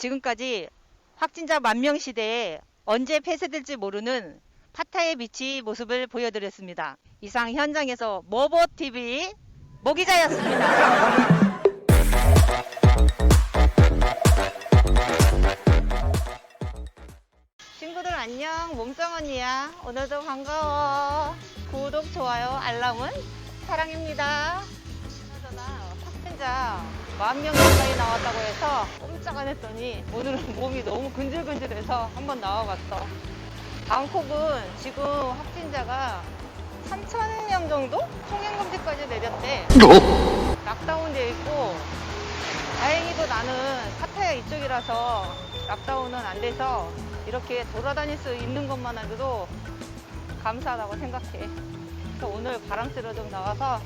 지금까지 확진자 만 명 시대에 언제 폐쇄될지 모르는 파타의 비치 모습을 보여드렸습니다. 이상 현장에서 모보TV 모기자였습니다. 친구들 안녕. 몸짱 언니야. 오늘도 반가워. 구독 좋아요 알람은 사랑입니다. 그나저나 확진자 만 명 가까이 나왔다고 해서 꼼짝 안 했더니 오늘은 몸이 너무 근질근질해서 한번 나와봤어 방콕은 지금 확진자가 3,000명 정도? 통행금지까지 내렸대 락다운 돼 있고 다행히도 나는 파타야 이쪽이라서 락다운은 안 돼서 이렇게 돌아다닐 수 있는 것만으로도 감사하다고 생각해. 그래서 오늘 바람 쐬러 좀 나와서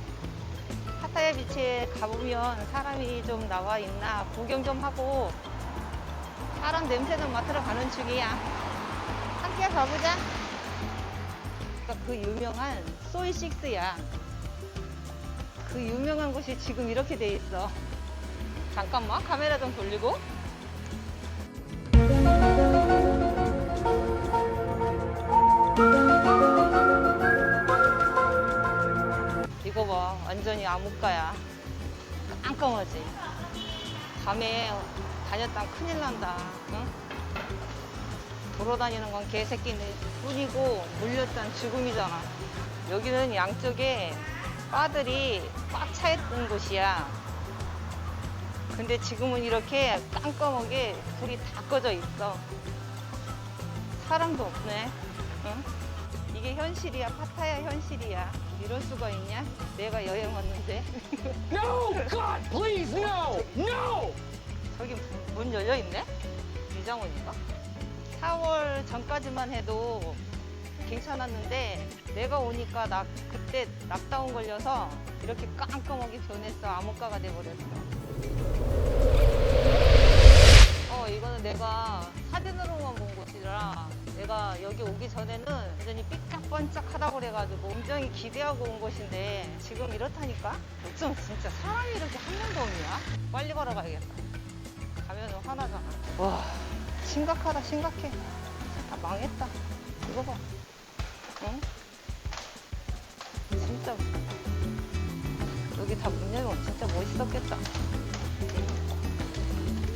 파타야 비치에 가보면 사람이 좀 나와 있나 구경 좀 하고 사람 냄새 좀 맡으러 가는 중이야. 함께 가보자. 그러니까 그 유명한 소이식스야. 그 유명한 곳이 지금 이렇게 돼 있어. 잠깐만 카메라 좀 돌리고 완전히 암흑가야 깜깜하지 밤에 다녔다면 큰일 난다 응? 돌아다니는 건 개새끼들 뿐이고 물렸던 죽음이잖아 여기는 양쪽에 바들이 꽉 차있던 곳이야 근데 지금은 이렇게 깜깜하게 불이 다 꺼져 있어. 사람도 없네. 응? 이게 현실이야. 파타야 현실이야. 이럴 수가 있냐? 내가 여행 왔는데. No! God, please, no! No! 저기 문 열려 있네? 유장원인가? 4월 전까지만 해도 괜찮았는데 내가 오니까 나 그때 락다운 걸려서 이렇게 깜깜하게 변했어. 암흑가가 돼버렸어. 어, 이거는 내가 사진으로만 본 곳이라 내가 여기 오기 전에는 완전히 삐까뻔쩍 하다고 그래가지고 굉장히 기대하고 온 곳인데 지금 이렇다니까? 어쩜 진짜 사람이 이렇게 한 명도 없냐? 빨리 걸어가야겠다. 가면 은 화나잖아. 와, 심각하다, 심각해. 다 망했다. 이거 봐. 응? 진짜. 여기 다 문 열면 진짜 멋있었겠다.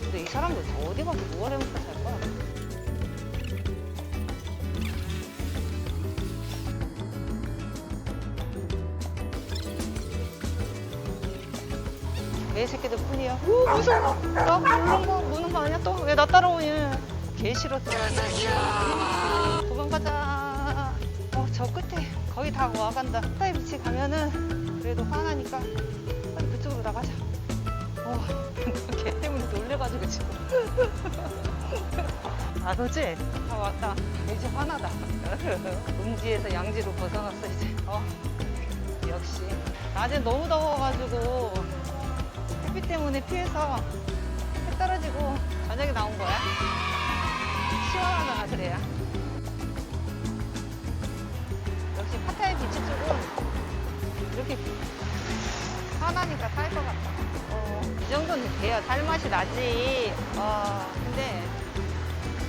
근데 이 사람들 다 어디 가서 뭐 하려면서 잘 거야? 내 새끼들 뿐이야. 오, 무서워. 나 무는 거, 무는 거 아니야? 또 왜 나 따라오니? 개 싫었어. 도망가자. 어, 저 끝에 거의 다 와간다. 타이 비치 가면은 그래도 화나니까 빨리 그쪽으로 나가자. 어, 걔 때문에 놀래가지고 지금. 안 오지? 아, 왔다. 이제 화나다. 음지에서 양지로 벗어났어, 이제. 어, 역시. 낮에 너무 더워가지고 햇빛 때문에 피해서 해 떨어지고 저녁에 나온 거야. 시원하잖아, 그래야. 역시 파타야 비치 쪽은 이렇게 편하니까 살것 같아. 어, 이 정도는 돼야 살맛이 나지. 어, 근데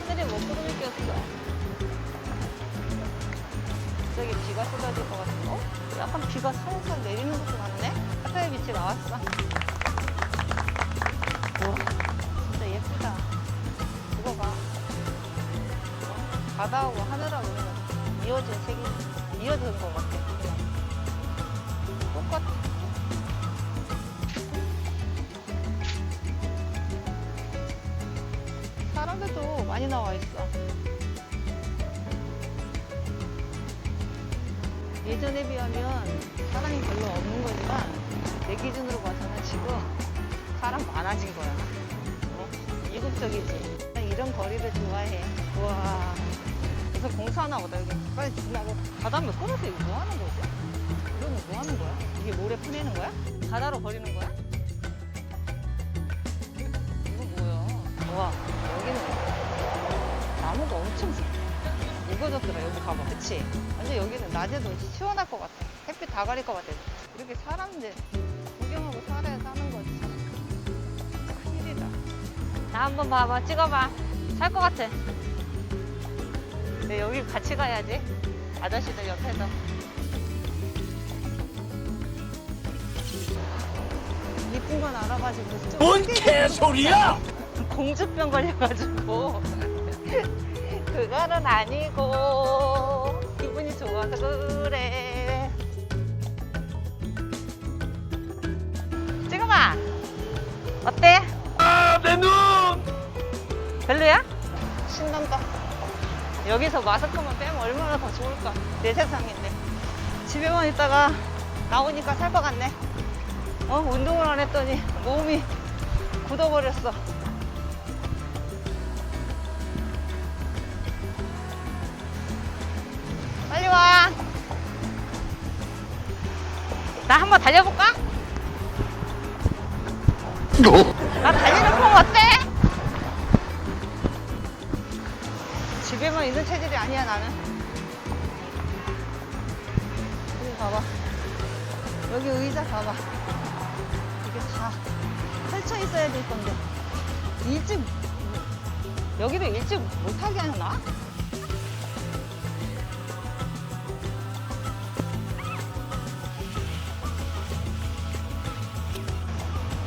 하늘에 먹구름이 꼈어. 갑자기 비가 쏟아질 것 같아. 어? 약간 비가 살살 내리는 것도 같네? 파타야 비치 나왔어. 바다하고 하늘하고 이어진 색이 이어진 것 같아. 똑같아. 사람들도 많이 나와 있어. 예전에 비하면 사람이 별로 없는 거지만 내 기준으로 봐서는 지금 사람 많아진 거야. 어? 이국적이지. 난 이런 거리를 좋아해. 우와. 무슨 공사하나 보다. 여기 빨리 지나고. 바닷물 끊어서 이거 뭐 하는 거지? 이거는 뭐 하는 거야? 이게 모래 퍼내는 거야? 바다로 버리는 거야? 이거 뭐야? 와, 여기는 나무가 엄청 우거졌더라. 여기 봐봐. 그치? 완전 여기는 낮에도 시원할 것 같아. 햇빛 다 가릴 것 같아. 이렇게 사람들 구경하고 살아야 사는 거지. 큰일이다. 나 한번 봐봐. 찍어봐. 살 것 같아. 네, 여기 같이 가야지. 아저씨들 옆에서. 이쁜 건 알아가지고 좀 뭔 개소리야! 공주병 걸려가지고 그거는 아니고 기분이 좋아서 그래 찍어봐 어때? 아, 내 눈! 별로야? 신난다 여기서 마스크만 빼면 얼마나 더 좋을까? 내 세상인데. 집에만 있다가 나오니까 살 것 같네. 어? 운동을 안 했더니 몸이 굳어버렸어. 빨리 와. 나 한번 달려볼까? 나 달리는 폼 어때? 집에만 있는 체질이 아니야 나는. 여기 봐봐. 여기 의자 봐봐. 이게 다 펼쳐 있어야 될 건데 일찍 여기도 일찍 못하게 하나?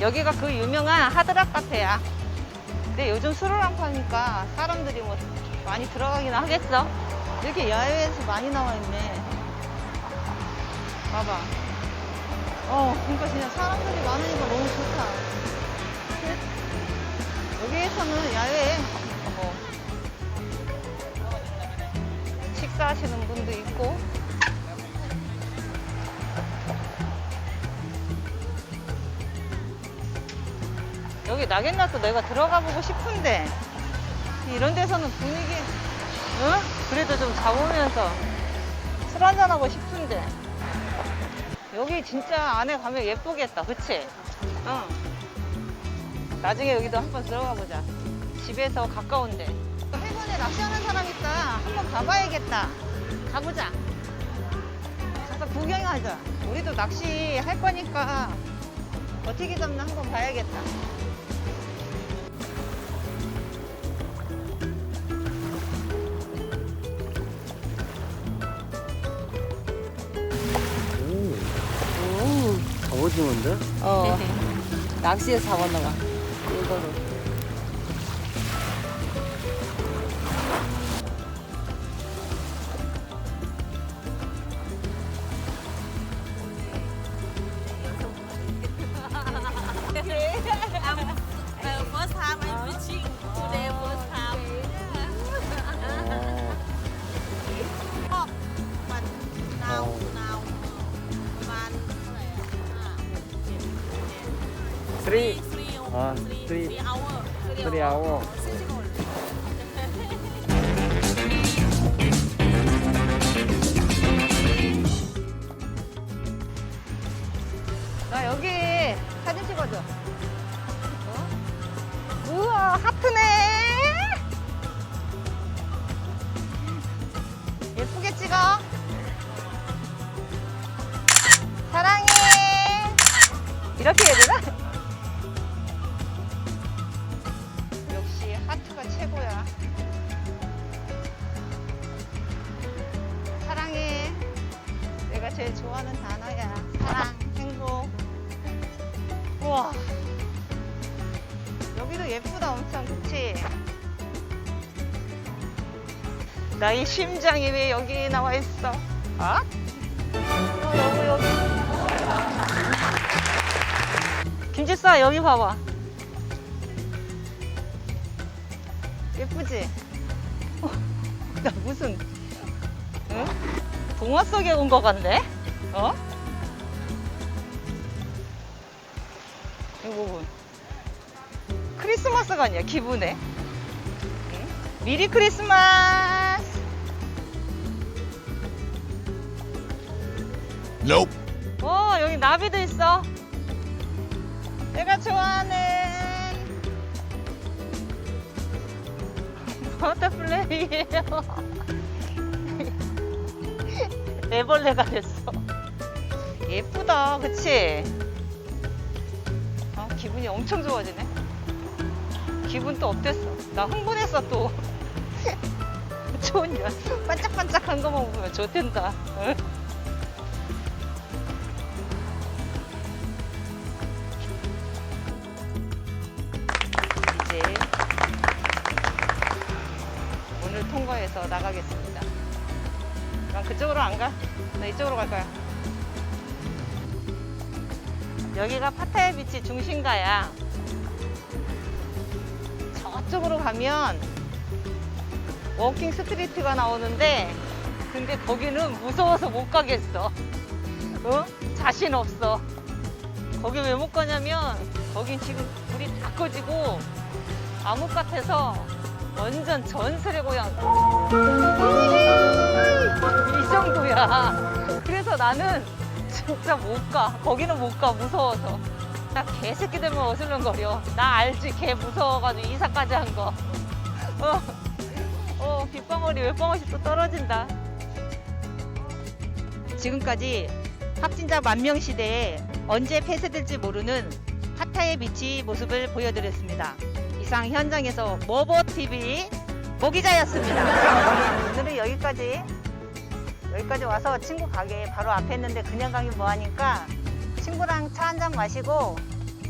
여기가 그 유명한 하드락 카페야. 근데 요즘 술을 안 파니까 사람들이 뭐 많이 들어가긴 하겠어. 이렇게 야외에서 많이 나와 있네. 봐봐. 어, 그러니까 진짜 사람들이 많으니까 너무 좋다. 여기에서는 야외에 뭐 식사하시는 분도 있고 여기 낙엽나도 내가 들어가 보고 싶은데. 이런 데서는 분위기 응? 그래도 좀 잡으면서 술 한잔하고 싶은데. 여기 진짜 안에 가면 예쁘겠다. 그치? 응. 나중에 여기도 한번 들어가 보자. 집에서 가까운데. 해변에 낚시하는 사람 있다 한번 가봐야겠다. 가보자. 가서 구경하자 우리도 낚시 할 거니까 어떻게 잡나 한번 봐야겠다 오징어인데? 어. 낚시에 잡았나 봐. 이걸로 Three three 아, three three. three hour Three hour seasonal 나 여기 사진 찍어줘. 어? 우와, 하트네. 예쁘게 찍어. 사랑해. 이렇게 해야 되나? 나의 심장이 왜 여기 나와 있어? 어? 어, 여기, 여기. 김지수야, 여기 봐봐. 예쁘지? 어, 나 무슨, 응? 동화 속에 온 것 같네? 어? 이 부분. 크리스마스 같냐, 기분에? 응? 미리 크리스마스! Nope. 어, 여기 나비도 있어. 내가 좋아하는 버터플레이예요. 애벌레가 됐어. 예쁘다, 그치? 아, 기분이 엄청 좋아지네. 기분 또 어땠어? 나 흥분했어 또. 좋은 년 반짝반짝한 것만 보면 좋댄다. 응? 난 그쪽으로 안 가? 나 이쪽으로 갈 거야. 여기가 파타야 비치 중심가야. 저쪽으로 가면 워킹 스트리트가 나오는데 근데 거기는 무서워서 못 가겠어. 어? 자신 없어. 거기 왜 못 가냐면 거긴 지금 불이 다 꺼지고 암흑 같아서 완전 전설의 고향. 이 정도야. 그래서 나는 진짜 못 가. 거기는 못 가. 무서워서. 나 개새끼들만 어슬렁거려. 나 알지? 개 무서워가지고 이사까지 한 거. 어, 어, 빗방울이 외방울이 또 떨어진다. 지금까지 확진자 만 명 시대에 언제 폐쇄될지 모르는 파타의 비치 모습을 보여드렸습니다. 이상 현장에서 모보TV 모기자였습니다. 오늘은 여기까지 여기까지 와서 친구 가게 바로 앞에 있는데 그냥 가기 뭐하니까 친구랑 차 한 잔 마시고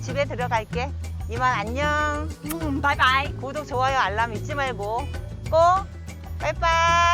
집에 들어갈게. 이만 안녕. 바이바이. 구독, 좋아요, 알람 잊지 말고 꼭 빠이빠이.